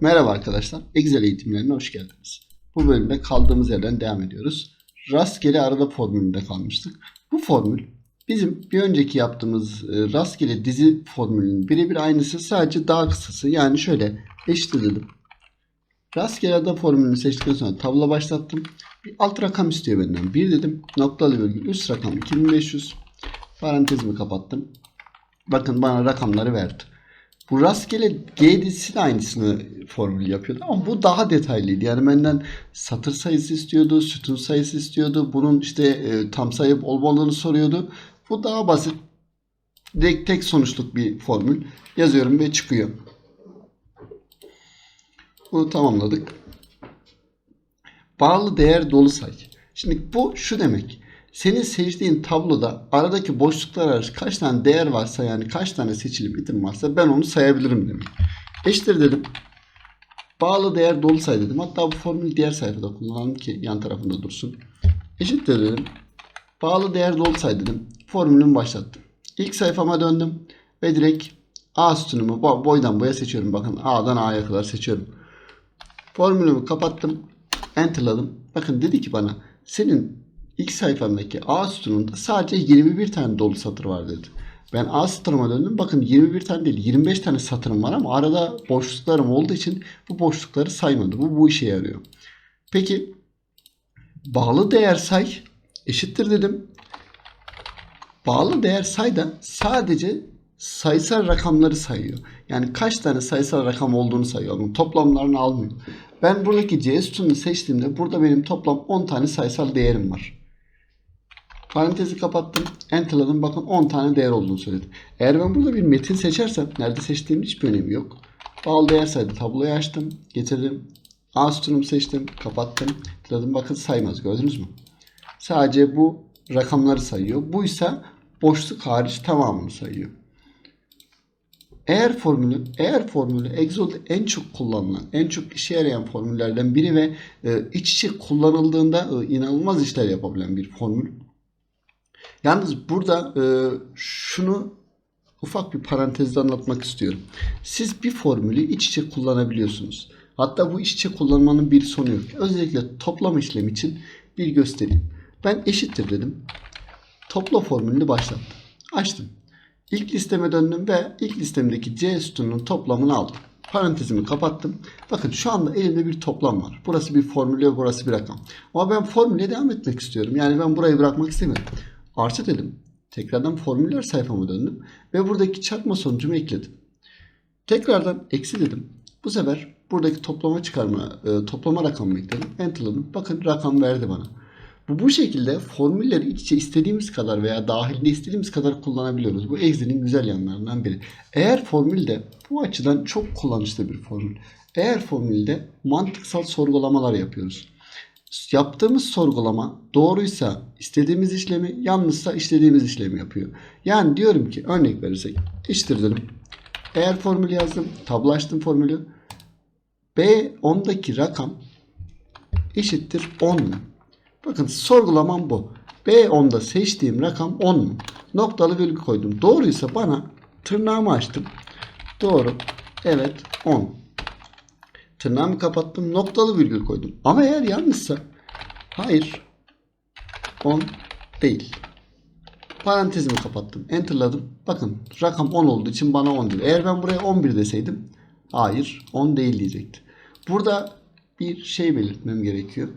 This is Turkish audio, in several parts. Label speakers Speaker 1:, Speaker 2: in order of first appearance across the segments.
Speaker 1: Merhaba arkadaşlar. Excel eğitimlerine hoş geldiniz. Bu bölümde kaldığımız yerden devam ediyoruz. Rastgele arada formülünde kalmıştık. Bu formül bizim bir önceki yaptığımız e, rastgele dizi formülünün birebir aynısı sadece daha kısası. Yani şöyle eşitledim. Rastgele arada formülünü seçtikten sonra tablo başlattım. Bir alt rakam istiyor benden. 1 dedim. Noktalı virgül üst rakam 2500. Parantezimi kapattım. Bakın bana rakamları verdi. Bu rastgele G dizisi de aynısını formül yapıyordu ama bu daha detaylıydı. Yani benden satır sayısı istiyordu, sütun sayısı istiyordu. Bunun işte e, tam sayı olmadığını soruyordu. Bu daha basit. Direkt tek sonuçluk bir formül. Yazıyorum ve çıkıyor. Bunu tamamladık. Bağlı değer dolu say. Şimdi bu şu demek. Senin seçtiğin tabloda aradaki boşluklar arası kaç tane değer varsa yani kaç tane seçili bitim varsa ben onu sayabilirim demek. Eşittir dedim. Bağlı değer dolu say dedim. Hatta bu formülü diğer sayfada kullanalım ki yan tarafında dursun. Eşittir dedim. Bağlı değer dolu say dedim. Formülümü başlattım. İlk sayfama döndüm ve direkt A sütunumu bo- boydan boya seçiyorum. Bakın A'dan A'ya kadar seçiyorum. Formülümü kapattım. Enter'ladım. Bakın dedi ki bana senin ilk sayfamdaki A sütununda sadece 21 tane dolu satır var dedi. Ben A satırıma döndüm. Bakın 21 tane değil 25 tane satırım var ama arada boşluklarım olduğu için bu boşlukları saymadı. Bu bu işe yarıyor. Peki bağlı değer say eşittir dedim. Bağlı değer say da sadece sayısal rakamları sayıyor. Yani kaç tane sayısal rakam olduğunu sayıyor. Onun toplamlarını almıyor. Ben buradaki C sütununu seçtiğimde burada benim toplam 10 tane sayısal değerim var. Parantezi kapattım. Enter'ladım. Bakın 10 tane değer olduğunu söyledi. Eğer ben burada bir metin seçersem nerede seçtiğimin hiçbir önemi yok. Bağlı değer saydı. Tabloyu açtım. Getirdim. A sütunumu seçtim. Kapattım. Tıkladım. Bakın saymaz. Gördünüz mü? Sadece bu rakamları sayıyor. Bu ise boşluk hariç tamamını sayıyor. Eğer formülü, eğer formülü Excel'de en çok kullanılan, en çok işe yarayan formüllerden biri ve e, iç içe kullanıldığında e, inanılmaz işler yapabilen bir formül. Yalnız burada e, şunu ufak bir parantezde anlatmak istiyorum. Siz bir formülü iç içe kullanabiliyorsunuz. Hatta bu iç içe kullanmanın bir sonu yok. Özellikle toplam işlem için bir göstereyim. Ben eşittir dedim. Topla formülünü başlattım. Açtım. İlk listeme döndüm ve ilk listemdeki C sütununun toplamını aldım. Parantezimi kapattım. Bakın şu anda elimde bir toplam var. Burası bir formül ve burası bir rakam. Ama ben formüle devam etmek istiyorum. Yani ben burayı bırakmak istemiyorum. Artı dedim. Tekrardan formüller sayfama döndüm. Ve buradaki çarpma sonucumu ekledim. Tekrardan eksi dedim. Bu sefer buradaki toplama çıkarma, e, toplama rakamını ekledim. Enter'ladım. Bakın rakam verdi bana. Bu, bu şekilde formülleri iç içe istediğimiz kadar veya dahilinde istediğimiz kadar kullanabiliyoruz. Bu Excel'in güzel yanlarından biri. Eğer formülde bu açıdan çok kullanışlı bir formül. Eğer formülde mantıksal sorgulamalar yapıyoruz. Yaptığımız sorgulama doğruysa istediğimiz işlemi, yanlışsa istediğimiz işlemi yapıyor. Yani diyorum ki örnek verirsek eşittir dedim. Eğer formülü yazdım, tablo açtım formülü. B10'daki rakam eşittir 10 mu? Bakın sorgulamam bu. B10'da seçtiğim rakam 10 mu? Noktalı virgül koydum. Doğruysa bana tırnağımı açtım. Doğru. Evet 10. Tırnağımı kapattım. Noktalı virgül koydum. Ama eğer yanlışsa hayır 10 değil. Parantezimi kapattım. Enter'ladım. Bakın rakam 10 olduğu için bana 10 diyor. Eğer ben buraya 11 deseydim hayır 10 değil diyecekti. Burada bir şey belirtmem gerekiyor.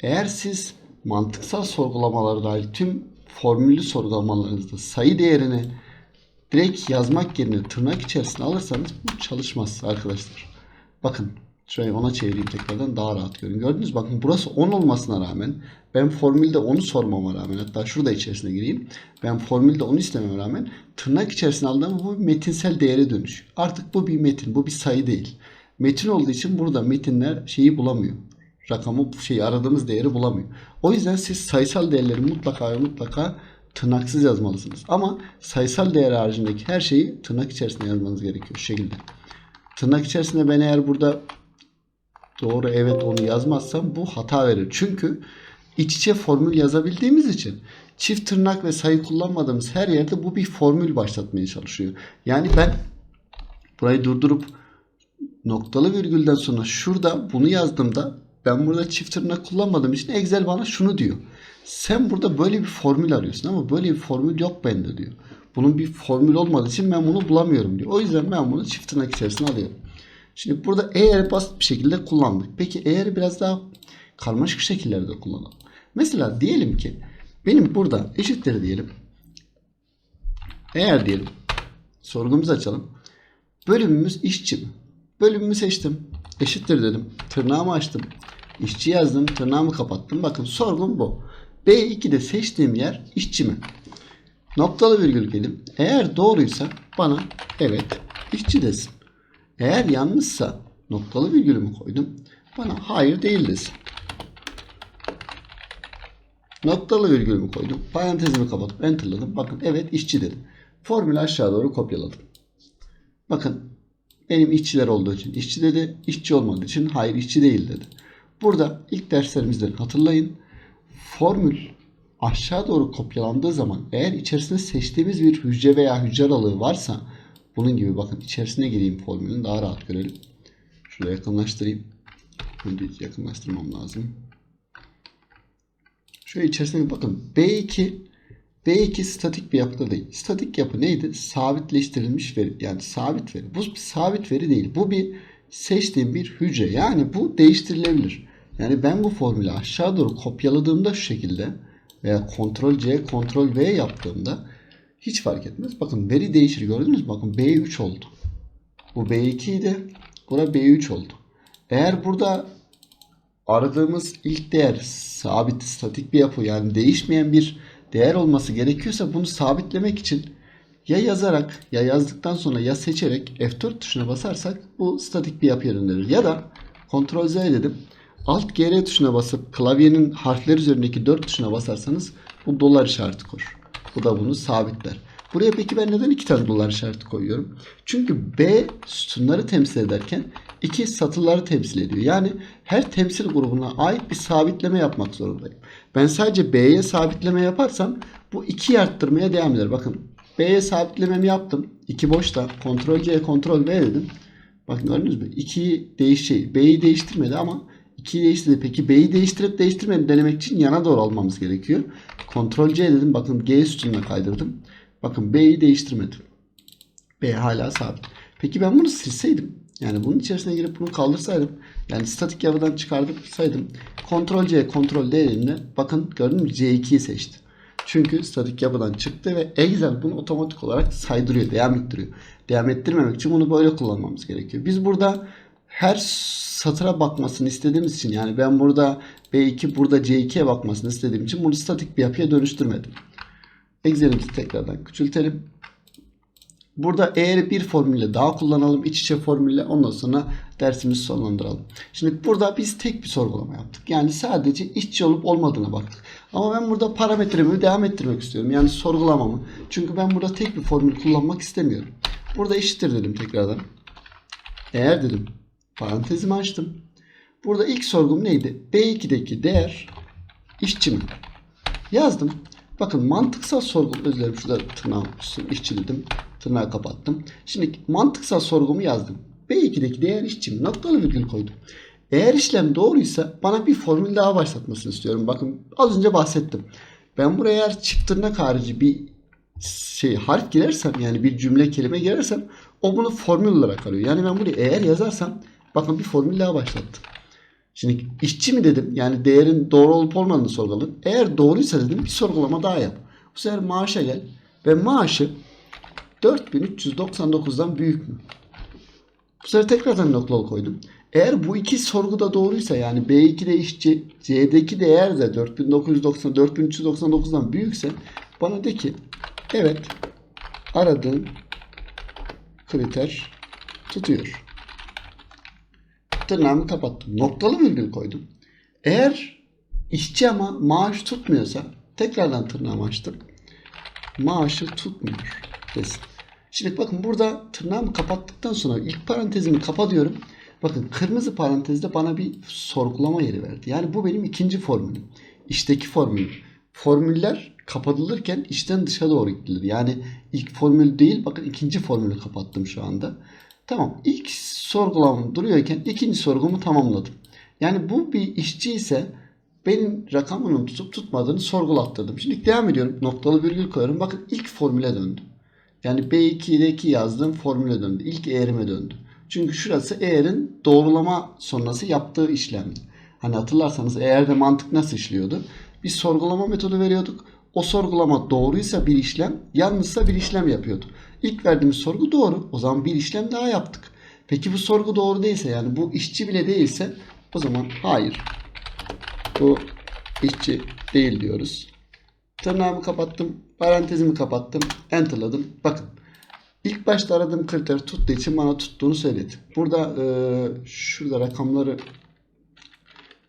Speaker 1: Eğer siz mantıksal sorgulamaları dahil tüm formüllü sorgulamalarınızda sayı değerini direkt yazmak yerine tırnak içerisine alırsanız bu çalışmaz arkadaşlar. Bakın şöyle ona çevireyim tekrardan daha rahat görün. Gördünüz bakın burası 10 olmasına rağmen ben formülde onu sormama rağmen hatta şurada içerisine gireyim. Ben formülde onu istememe rağmen tırnak içerisine aldığım bu metinsel değere dönüş. Artık bu bir metin, bu bir sayı değil. Metin olduğu için burada metinler şeyi bulamıyor. Rakamı şeyi aradığımız değeri bulamıyor. O yüzden siz sayısal değerleri mutlaka mutlaka tırnaksız yazmalısınız. Ama sayısal değer haricindeki her şeyi tırnak içerisinde yazmanız gerekiyor şu şekilde. Tırnak içerisinde ben eğer burada doğru evet onu yazmazsam bu hata verir. Çünkü iç içe formül yazabildiğimiz için çift tırnak ve sayı kullanmadığımız her yerde bu bir formül başlatmaya çalışıyor. Yani ben burayı durdurup noktalı virgülden sonra şurada bunu yazdığımda ben burada çift tırnak kullanmadığım için Excel bana şunu diyor. Sen burada böyle bir formül arıyorsun ama böyle bir formül yok bende diyor. Bunun bir formül olmadığı için ben bunu bulamıyorum diyor. O yüzden ben bunu çift tırnak içerisine alıyorum. Şimdi burada eğer basit bir şekilde kullandık. Peki eğer biraz daha karmaşık şekillerde kullanalım. Mesela diyelim ki benim burada eşittir diyelim. Eğer diyelim sorgumuzu açalım. Bölümümüz işçi mi? Bölümümü seçtim. Eşittir dedim. Tırnağımı açtım. İşçi yazdım. Tırnağımı kapattım. Bakın sorgum bu. B2'de seçtiğim yer işçi mi? Noktalı virgül gelim. Eğer doğruysa bana evet işçi desin. Eğer yanlışsa noktalı virgülümü koydum. Bana hayır değil desin. Noktalı virgülümü koydum. Parantezimi kapatıp enterladım. Bakın evet işçi dedim. Formülü aşağı doğru kopyaladım. Bakın benim işçiler olduğu için işçi dedi. işçi olmadığı için hayır işçi değil dedi. Burada ilk derslerimizden hatırlayın. Formül aşağı doğru kopyalandığı zaman eğer içerisinde seçtiğimiz bir hücre veya hücre aralığı varsa bunun gibi bakın içerisine gireyim formülün daha rahat görelim. Şuraya yakınlaştırayım. Önce yakınlaştırmam lazım. Şöyle içerisine bakın B2 B2 statik bir yapıda değil. Statik yapı neydi? Sabitleştirilmiş veri. Yani sabit veri. Bu sabit veri değil. Bu bir seçtiğim bir hücre. Yani bu değiştirilebilir. Yani ben bu formülü aşağı doğru kopyaladığımda şu şekilde veya Ctrl C, Ctrl V yaptığımda hiç fark etmez. Bakın veri değişir gördünüz mü? Bakın B3 oldu. Bu B2 idi. Bura B3 oldu. Eğer burada aradığımız ilk değer sabit, statik bir yapı yani değişmeyen bir değer olması gerekiyorsa bunu sabitlemek için ya yazarak ya yazdıktan sonra ya seçerek F4 tuşuna basarsak bu statik bir yapıya döndürür. Ya da Ctrl Z dedim. Alt GR tuşuna basıp klavyenin harfler üzerindeki 4 tuşuna basarsanız bu dolar işareti koyar. Bu da bunu sabitler. Buraya peki ben neden iki tane dolar işareti koyuyorum? Çünkü B sütunları temsil ederken iki satırları temsil ediyor. Yani her temsil grubuna ait bir sabitleme yapmak zorundayım. Ben sadece B'ye sabitleme yaparsam bu 2'yi arttırmaya devam eder. Bakın B'ye sabitlememi yaptım. 2 boşta. Ctrl C, Ctrl V dedim. Bakın gördünüz mü? 2'yi değişti. B'yi değiştirmedi ama 2'yi değiştirdi. Peki B'yi değiştirip değiştirmedi denemek için yana doğru almamız gerekiyor. Ctrl C dedim. Bakın G sütununa kaydırdım. Bakın B'yi değiştirmedim. B hala sabit. Peki ben bunu silseydim. Yani bunun içerisine girip bunu kaldırsaydım. Yani statik yapıdan çıkartırsaydım. Ctrl C, Ctrl D dediğimde bakın gördünüz mü C2'yi seçti. Çünkü statik yapıdan çıktı ve Excel bunu otomatik olarak saydırıyor, devam ettiriyor. Devam ettirmemek için bunu böyle kullanmamız gerekiyor. Biz burada her satıra bakmasını istediğimiz için yani ben burada B2 burada C2'ye bakmasını istediğim için bunu statik bir yapıya dönüştürmedim. Excel'imizi tekrardan küçültelim. Burada eğer bir formülle daha kullanalım. iç içe formülle ondan sonra dersimizi sonlandıralım. Şimdi burada biz tek bir sorgulama yaptık. Yani sadece işçi olup olmadığına baktık. Ama ben burada parametremi devam ettirmek istiyorum. Yani sorgulamamı. Çünkü ben burada tek bir formül kullanmak istemiyorum. Burada eşittir dedim tekrardan. Eğer dedim parantezimi açtım. Burada ilk sorgum neydi? B2'deki değer işçi mi? Yazdım. Bakın mantıksal sorgu özür dilerim şurada tırnağı üstüm işçi dedim. Tırnağı kapattım. Şimdi mantıksal sorgumu yazdım. B2'deki değer işçi mi? Noktalı virgül koydum. Eğer işlem doğruysa bana bir formül daha başlatmasını istiyorum. Bakın az önce bahsettim. Ben buraya eğer çift tırnak harici bir şey harf girersem yani bir cümle kelime girersem o bunu formül olarak arıyor. Yani ben buraya eğer yazarsam bakın bir formül daha başlattım. Şimdi işçi mi dedim yani değerin doğru olup olmadığını sorguladım. Eğer doğruysa dedim bir sorgulama daha yap. Bu sefer maaşa gel ve maaşı 4399'dan büyük mü? Bu sefer tekrardan noktalı koydum. Eğer bu iki sorguda doğruysa yani B2'de işçi, C'deki değer de 4990 4399'dan büyükse bana de ki evet aradığın kriter tutuyor. Tırnağımı kapattım. Noktalı virgül koydum. Eğer işçi ama maaş tutmuyorsa tekrardan tırnağımı açtım. Maaşı tutmuyor desin. Şimdi bakın burada tırnağımı kapattıktan sonra ilk parantezimi kapa diyorum. Bakın kırmızı parantezde bana bir sorgulama yeri verdi. Yani bu benim ikinci formülüm. İşteki formülüm. Formüller kapatılırken içten dışa doğru gidilir. Yani ilk formül değil bakın ikinci formülü kapattım şu anda. Tamam. İlk sorgulamam duruyorken ikinci sorgumu tamamladım. Yani bu bir işçi ise benim rakamının tutup tutmadığını sorgulattırdım. Şimdi devam ediyorum. Noktalı virgül koyuyorum. Bakın ilk formüle döndü. Yani B2'deki yazdığım formüle döndü. İlk eğrime döndü. Çünkü şurası eğerin doğrulama sonrası yaptığı işlemdi. Hani hatırlarsanız eğerde mantık nasıl işliyordu? Bir sorgulama metodu veriyorduk. O sorgulama doğruysa bir işlem, yanlışsa bir işlem yapıyordu. İlk verdiğimiz sorgu doğru. O zaman bir işlem daha yaptık. Peki bu sorgu doğru değilse yani bu işçi bile değilse o zaman hayır. Bu işçi değil diyoruz. Tırnağımı kapattım. Parantezimi kapattım. Enter'ladım. Bakın. İlk başta aradığım kriter tuttuğu için bana tuttuğunu söyledi. Burada e, şurada rakamları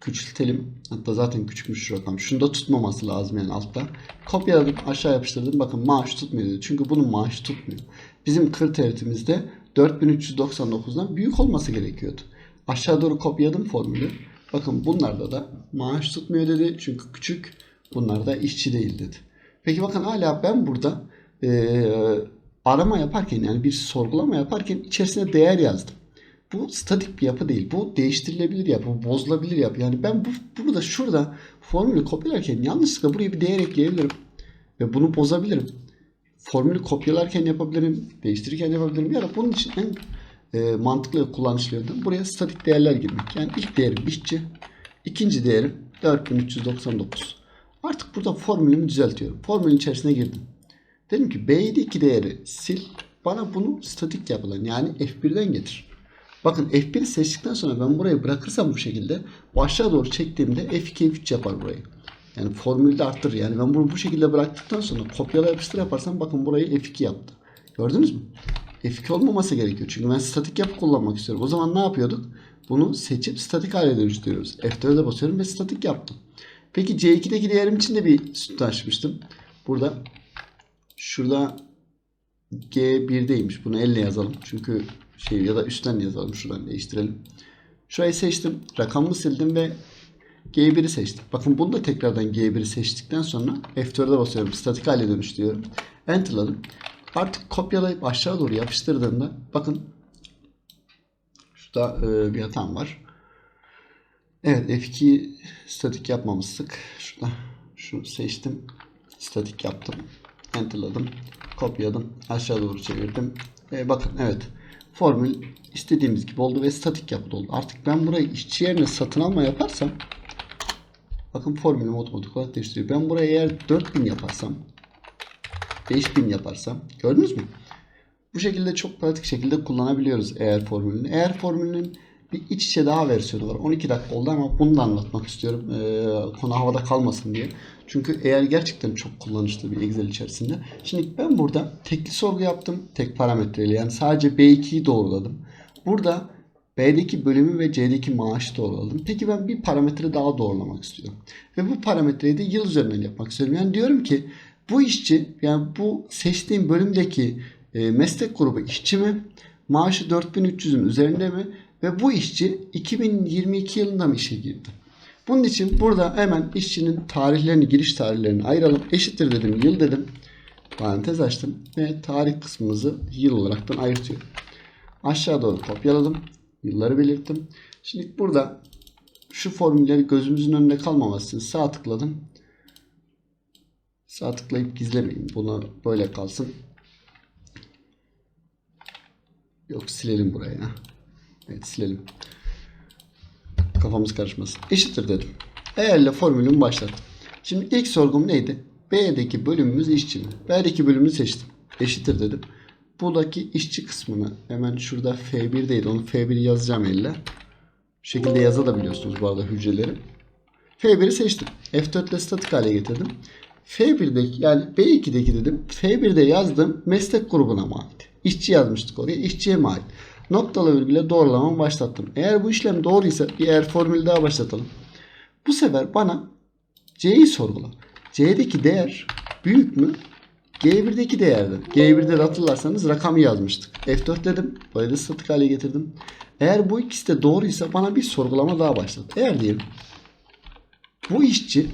Speaker 1: küçültelim. Hatta zaten küçükmüş şu rakam. Şunu da tutmaması lazım yani altta. Kopyaladım aşağı yapıştırdım. Bakın maaş tutmuyor dedi. Çünkü bunun maaşı tutmuyor. Bizim kriterimizde 4399'dan büyük olması gerekiyordu. Aşağı doğru kopyaladım formülü. Bakın bunlarda da maaş tutmuyor dedi. Çünkü küçük. Bunlar da işçi değil dedi. Peki bakın hala ben burada eee, arama yaparken yani bir sorgulama yaparken içerisine değer yazdım. Bu statik bir yapı değil. Bu değiştirilebilir yapı. Bozulabilir yapı. Yani ben bu burada şurada formülü kopyalarken yanlışlıkla buraya bir değer ekleyebilirim. Ve bunu bozabilirim. Formülü kopyalarken yapabilirim. Değiştirirken yapabilirim. Ya da bunun için en e, mantıklı kullanışlı yöntem buraya statik değerler girmek. Yani ilk değerim işçi. ikinci değerim 4399. Artık burada formülümü düzeltiyorum. Formülün içerisine girdim. Dedim ki B7'deki değeri sil. Bana bunu statik yapılan yani F1'den getir. Bakın F1'i seçtikten sonra ben burayı bırakırsam bu şekilde bu aşağı doğru çektiğimde F2 F3 yapar burayı. Yani formülü de arttırır. Yani ben bunu bu şekilde bıraktıktan sonra kopyala yapıştır yaparsam bakın burayı F2 yaptı. Gördünüz mü? F2 olmaması gerekiyor. Çünkü ben statik yapı kullanmak istiyorum. O zaman ne yapıyorduk? Bunu seçip statik hale dönüştürüyoruz. F4'e basıyorum ve statik yaptım. Peki C2'deki değerim için de bir süt açmıştım. Burada şurada G1'deymiş. Bunu elle yazalım. Çünkü şey ya da üstten yazalım. Şuradan değiştirelim. Şurayı seçtim. Rakamını sildim ve G1'i seçtim. Bakın bunu da tekrardan G1'i seçtikten sonra F4'e basıyorum. Statik hale dönüştürüyorum. Enter'ladım. Artık kopyalayıp aşağı doğru yapıştırdığımda bakın şurada e, bir hatam var. Evet F2 statik yapmamıştık. Şurada şunu seçtim. Statik yaptım. Enter'ladım. Kopyaladım. Aşağı doğru çevirdim. Ve bakın evet. Formül istediğimiz gibi oldu ve statik yapıda oldu. Artık ben burayı işçi yerine satın alma yaparsam bakın formülüm otomatik olarak değiştiriyor. Ben buraya eğer 4000 yaparsam 5000 yaparsam gördünüz mü? Bu şekilde çok pratik şekilde kullanabiliyoruz eğer formülünü. Eğer formülünün bir iç içe daha versiyonu var. 12 dakika oldu ama bunu da anlatmak istiyorum. Ee, konu havada kalmasın diye. Çünkü eğer gerçekten çok kullanışlı bir Excel içerisinde. Şimdi ben burada tekli sorgu yaptım. Tek parametreyle yani sadece B2'yi doğruladım. Burada B'deki bölümü ve C'deki maaşı doğruladım. Peki ben bir parametre daha doğrulamak istiyorum. Ve bu parametreyi de yıl üzerinden yapmak istiyorum. Yani diyorum ki bu işçi yani bu seçtiğim bölümdeki e, meslek grubu işçi mi? Maaşı 4300'ün üzerinde mi? Ve bu işçi 2022 yılında mı işe girdi? Bunun için burada hemen işçinin tarihlerini, giriş tarihlerini ayıralım. Eşittir dedim, yıl dedim. Parantez açtım ve tarih kısmımızı yıl olaraktan ayırtıyorum. Aşağı doğru kopyaladım. Yılları belirttim. Şimdi burada şu formülleri gözümüzün önünde kalmaması için sağ tıkladım. Sağ tıklayıp gizlemeyin. Bunu böyle kalsın. Yok silelim burayı. Evet silelim. Kafamız karışmasın. Eşittir dedim. Eğerle formülümü başlattım. Şimdi ilk sorgum neydi? B'deki bölümümüz işçi mi? B'deki bölümünü seçtim. Eşittir dedim. Buradaki işçi kısmını hemen şurada F1'deydi. Onu F1'i yazacağım elle. Şu şekilde yazabiliyorsunuz bu arada hücreleri. F1'i seçtim. F4 ile statik hale getirdim. F1'deki yani B2'deki dedim. F1'de yazdığım meslek grubuna mı ait? İşçi yazmıştık oraya. İşçiye mi ait? Noktalı virgüle doğrulamamı başlattım. Eğer bu işlem doğruysa bir eğer formülü daha başlatalım. Bu sefer bana C'yi sorgula. C'deki değer büyük mü? G1'deki değerden. G1'de de hatırlarsanız rakamı yazmıştık. F4 dedim. Böyle de statik hale getirdim. Eğer bu ikisi de doğruysa bana bir sorgulama daha başladı. Eğer diyelim bu işçi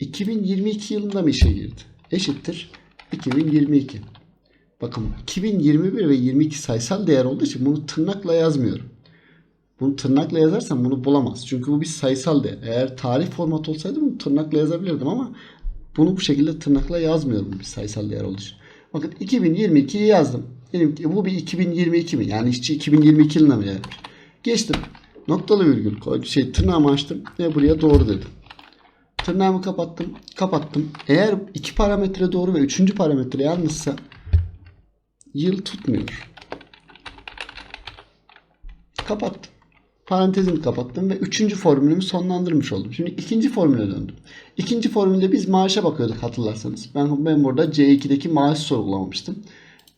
Speaker 1: 2022 yılında mı işe girdi? Eşittir 2022. Bakın 2021 ve 22 sayısal değer olduğu için bunu tırnakla yazmıyorum. Bunu tırnakla yazarsam bunu bulamaz. Çünkü bu bir sayısal değer. Eğer tarih formatı olsaydı bunu tırnakla yazabilirdim ama bunu bu şekilde tırnakla yazmıyorum bir sayısal değer olduğu için. Bakın 2022'yi yazdım. Dedim ki bu bir 2022 mi? Yani işçi 2022 yılına mı gelmiş? Geçtim. Noktalı virgül koydum. Şey tırnağımı açtım ve buraya doğru dedim. Tırnağımı kapattım. Kapattım. Eğer iki parametre doğru ve üçüncü parametre yanlışsa yıl tutmuyor. Kapattım. Parantezimi kapattım ve üçüncü formülümü sonlandırmış oldum. Şimdi ikinci formüle döndüm. İkinci formülde biz maaşa bakıyorduk hatırlarsanız. Ben, ben burada C2'deki maaşı sorgulamamıştım.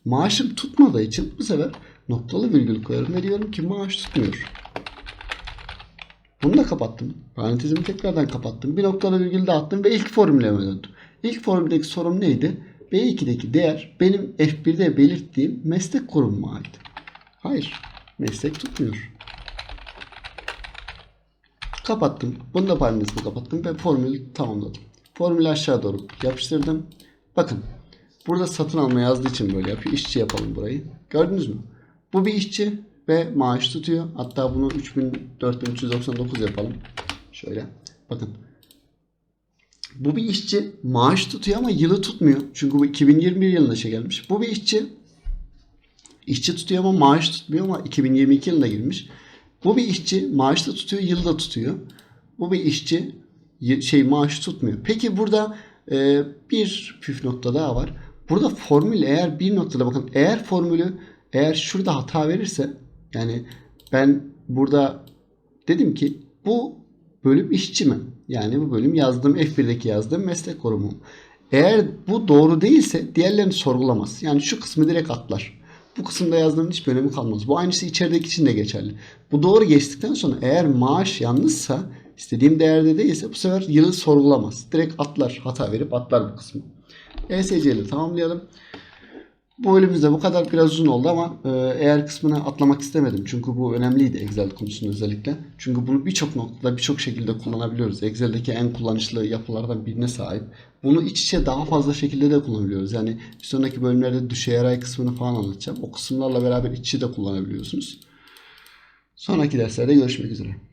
Speaker 1: Maaşım tutmadığı için bu sefer noktalı virgül koyuyorum ve diyorum ki maaş tutmuyor. Bunu da kapattım. Parantezimi tekrardan kapattım. Bir noktalı virgül de attım ve ilk formüleme döndüm. İlk formüldeki sorum neydi? B2'deki değer benim F1'de belirttiğim meslek grubuma ait. Hayır. Meslek tutmuyor. Kapattım. Bunu da parantezimi kapattım ve formülü tamamladım. Formülü aşağı doğru yapıştırdım. Bakın. Burada satın alma yazdığı için böyle yapıyor. İşçi yapalım burayı. Gördünüz mü? Bu bir işçi ve maaş tutuyor. Hatta bunu 3000 4399 yapalım. Şöyle. Bakın. Bu bir işçi maaş tutuyor ama yılı tutmuyor. Çünkü bu 2021 yılında şey gelmiş. Bu bir işçi işçi tutuyor ama maaş tutmuyor ama 2022 yılında girmiş. Bu bir işçi maaş da tutuyor, yıl da tutuyor. Bu bir işçi şey maaş tutmuyor. Peki burada e, bir püf nokta daha var. Burada formül eğer bir noktada bakın eğer formülü eğer şurada hata verirse yani ben burada dedim ki bu bölüm işçi mi? Yani bu bölüm yazdığım F1'deki yazdığım meslek kurumu. Eğer bu doğru değilse diğerlerini sorgulamaz. Yani şu kısmı direkt atlar. Bu kısımda yazdığının hiçbir önemi kalmaz. Bu aynısı içerideki için de geçerli. Bu doğru geçtikten sonra eğer maaş yanlışsa istediğim değerde değilse bu sefer yılı sorgulamaz. Direkt atlar. Hata verip atlar bu kısmı. ESC ile tamamlayalım. Bu bölümümüzde bu kadar biraz uzun oldu ama e, eğer kısmını atlamak istemedim. Çünkü bu önemliydi Excel konusunda özellikle. Çünkü bunu birçok noktada birçok şekilde kullanabiliyoruz. Excel'deki en kullanışlı yapılardan birine sahip. Bunu iç içe daha fazla şekilde de kullanabiliyoruz. Yani bir sonraki bölümlerde düşey kısmını falan anlatacağım. O kısımlarla beraber iç içe de kullanabiliyorsunuz. Sonraki derslerde görüşmek üzere.